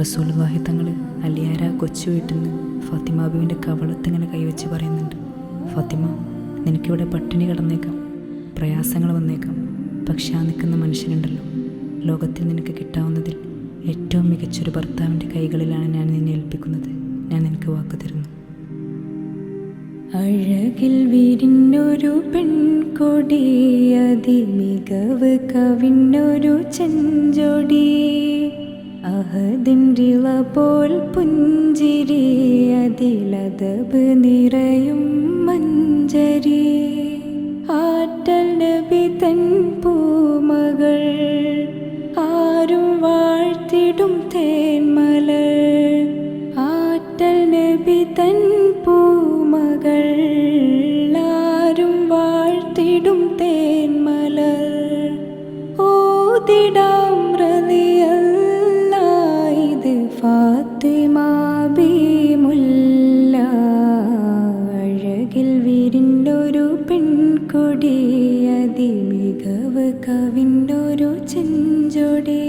റസൂൽ വാഹിത്തങ്ങൾ അലിയാര കൊച്ചു വീട്ടിൽ നിന്ന് ഫാത്തിമാബുവിന്റെ കവളത്തിങ്ങനെ കൈവച്ച് പറയുന്നുണ്ട് ഫാത്തിമ നിനക്കിവിടെ പട്ടിണി കിടന്നേക്കാം പ്രയാസങ്ങൾ വന്നേക്കാം പക്ഷെ ആ നിൽക്കുന്ന മനുഷ്യനുണ്ടല്ലോ. ലോകത്തിൽ നിനക്ക് കിട്ടാവുന്നതിൽ ഏറ്റവും മികച്ചൊരു ഭർത്താവിന്റെ കൈകളിലാണ് ഞാൻ നിന്നെ ഏൽപ്പിക്കുന്നത്. ഞാൻ നിനക്ക് വാക്ക് തരുന്നു. അഴകിൽ വിരിഞ്ഞൊരു പെൺകൊടി അതിമികവ് കവിഞ്ഞൊരു ചെഞ്ചൊടി. അഹദിൻറിള പോൽ പുഞ്ചിരി അതിലതബ് നിറയും മഞ്ചരി. ആറ്റൽ നബി തൻ പൂമകൾ ആരും വാഴ്ത്തിടും തേന്മലർ. ആറ്റൽ നബി തൻ പൂമകൾ ആരും വാഴ്ത്തിടും ഫാത്തിമ ബീമുല്ല അഴകിൽ വിരിഞ്ഞൊരു പെൺകൊടി അതിമികവ് കവിഞ്ഞൊരു ചെഞ്ചൊടി.